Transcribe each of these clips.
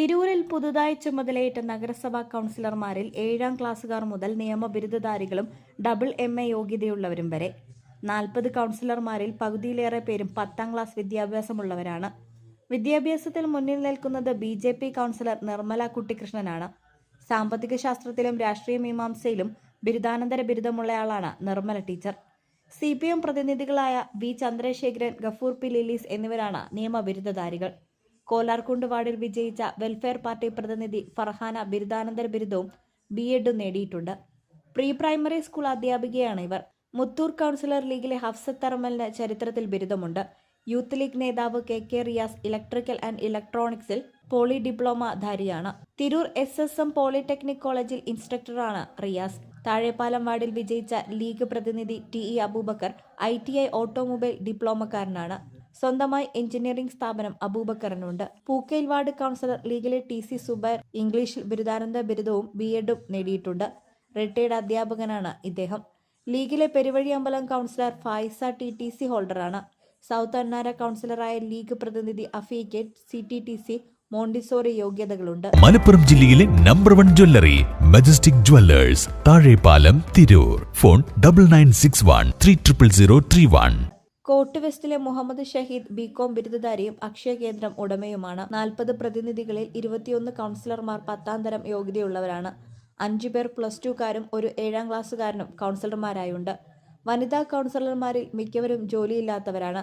തിരൂരിൽ പുതുതായി ചുമതലയേറ്റ നഗരസഭാ കൗൺസിലർമാരിൽ ഏഴാം ക്ലാസ്സുകാർ മുതൽ നിയമബിരുദധാരികളും ഡബിൾ എം എ യോഗ്യതയുള്ളവരും വരെ. നാൽപ്പത് കൗൺസിലർമാരിൽ പകുതിയിലേറെ പേരും പത്താം ക്ലാസ് വിദ്യാഭ്യാസമുള്ളവരാണ്. വിദ്യാഭ്യാസത്തിൽ മുന്നിൽ നിൽക്കുന്നത് B J P councillor Nirmala കുട്ടികൃഷ്ണനാണ്. സാമ്പത്തിക ശാസ്ത്രത്തിലും രാഷ്ട്രീയ മീമാംസയിലും ബിരുദാനന്തര ബിരുദമുള്ളയാളാണ് Nirmala teacher. C P M പ്രതിനിധികളായ V Chandrasekharan Gafoor P ലിലീസ് എന്നിവരാണ് നിയമബിരുദധാരികൾ. കോലാർകുണ്ട് വാർഡിൽ വിജയിച്ച വെൽഫെയർ പാർട്ടി പ്രതിനിധി ഫർഹാന ബിരുദാനന്തര ബിരുദവും ബി എഡും നേടിയിട്ടുണ്ട്. പ്രീ പ്രൈമറി സ്കൂൾ അധ്യാപികയാണ് ഇവർ. മുത്തൂർ കൗൺസിലർ ലീഗിലെ ഹഫ്സത്ത് തറമലിന് ചരിത്രത്തിൽ ബിരുദമുണ്ട്. യൂത്ത് ലീഗ് നേതാവ് K. K. Riyas electrical and ഇലക്ട്രോണിക്സിൽ poly diploma ധാരിയാണ്. Tirur S S M polytechnic കോളേജിൽ ഇൻസ്ട്രക്ടറാണ് റിയാസ്. താഴെപ്പാലം വാർഡിൽ വിജയിച്ച ലീഗ് പ്രതിനിധി T. E. Aboobacker I T I automobile ഡിപ്ലോമക്കാരനാണ് സ്വന്തമായി എഞ്ചിനീയറിംഗ് സ്ഥാപനം അബൂബക്കറിനുണ്ട്. പൂക്കയിൽ വാർഡ് കൗൺസിലർ ലീഗിലെ ടി സി സുബൈർ ഇംഗ്ലീഷിൽ ബിരുദാനന്ദ ബിരുദവും ബി എഡും നേടിയിട്ടുണ്ട്. റിട്ടയർഡ് അധ്യാപകനാണ് ഇദ്ദേഹം. ലീഗിലെ Peruvazhi Ambalam councillor Faisa T T C ഹോൾഡറാണ്. South Annara കൗൺസിലറായ ലീഗ് പ്രതിനിധി അഫീക്കേറ്റ് C T T C Montessori യോഗ്യതകളുണ്ട്. Malappuram ജില്ലയിലെ number one jewellery Majestic Jewellers Thazhepalam Tirur phone double nine six one three triple zero three one coat വെസ്റ്റിലെ Muhammad Shaheed BCom ബിരുദധാരിയും അക്ഷയ കേന്ദ്രം ഉടമയുമാണ്. നാൽപ്പത് പ്രതിനിധികളിൽ ഇരുപത്തിയൊന്ന് കൗൺസിലർമാർ പത്താം തരം യോഗ്യതയുള്ളവരാണ്. അഞ്ചു പേർ പ്ലസ് ടുക്കാരും ഒരു ഏഴാം ക്ലാസ്സുകാരനും കൗൺസിലർമാരായുണ്ട്. വനിതാ കൗൺസിലർമാരിൽ മിക്കവരും ജോലിയില്ലാത്തവരാണ്.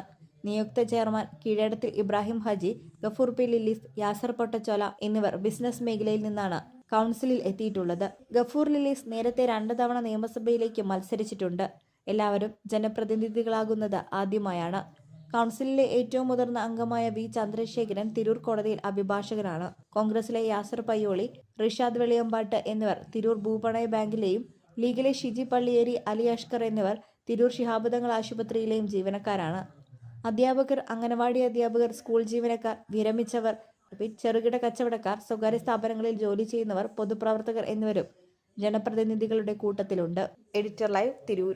നിയുക്ത ചെയർമാൻ കീഴടത്തിൽ ഇബ്രാഹിം ഹജി ഗഫൂർ പി ലില്ലിസ് യാസർ പൊട്ടച്ചോല എന്നിവർ ബിസിനസ് മേഖലയിൽ നിന്നാണ് കൗൺസിലിൽ എത്തിയിട്ടുള്ളത്. ഗഫൂർ ലില്ലിസ് നേരത്തെ രണ്ട് തവണ നിയമസഭയിലേക്ക് മത്സരിച്ചിട്ടുണ്ട്. എല്ലാവരും ജനപ്രതിനിധികളാകുന്നത് ആദ്യമായാണ്. കൗൺസിലിലെ ഏറ്റവും മുതിർന്ന അംഗമായ വി. ചന്ദ്രശേഖരൻ തിരൂർ കോടതിയിൽ അഭിഭാഷകനാണ്. കോൺഗ്രസിലെ യാസർ പയ്യോളി റിഷാദ് വെളിയമ്പാട്ട് എന്നിവർ തിരൂർ ഭൂപണയ ബാങ്കിലെയും ലീഗിലെ ഷിജി പള്ളിയേരി അലി അഷ്കർ എന്നിവർ തിരൂർ ശിഹാബുദങ്ങൾ ആശുപത്രിയിലെയും ജീവനക്കാരാണ്. അധ്യാപകർ അംഗനവാടി അധ്യാപകർ സ്കൂൾ ജീവനക്കാർ വിരമിച്ചവർ ചെറുകിട കച്ചവടക്കാർ സ്വകാര്യ സ്ഥാപനങ്ങളിൽ ജോലി ചെയ്യുന്നവർ പൊതുപ്രവർത്തകർ എന്നിവരും ജനപ്രതിനിധികളുടെ കൂട്ടത്തിലുണ്ട്. Editor live Tirur.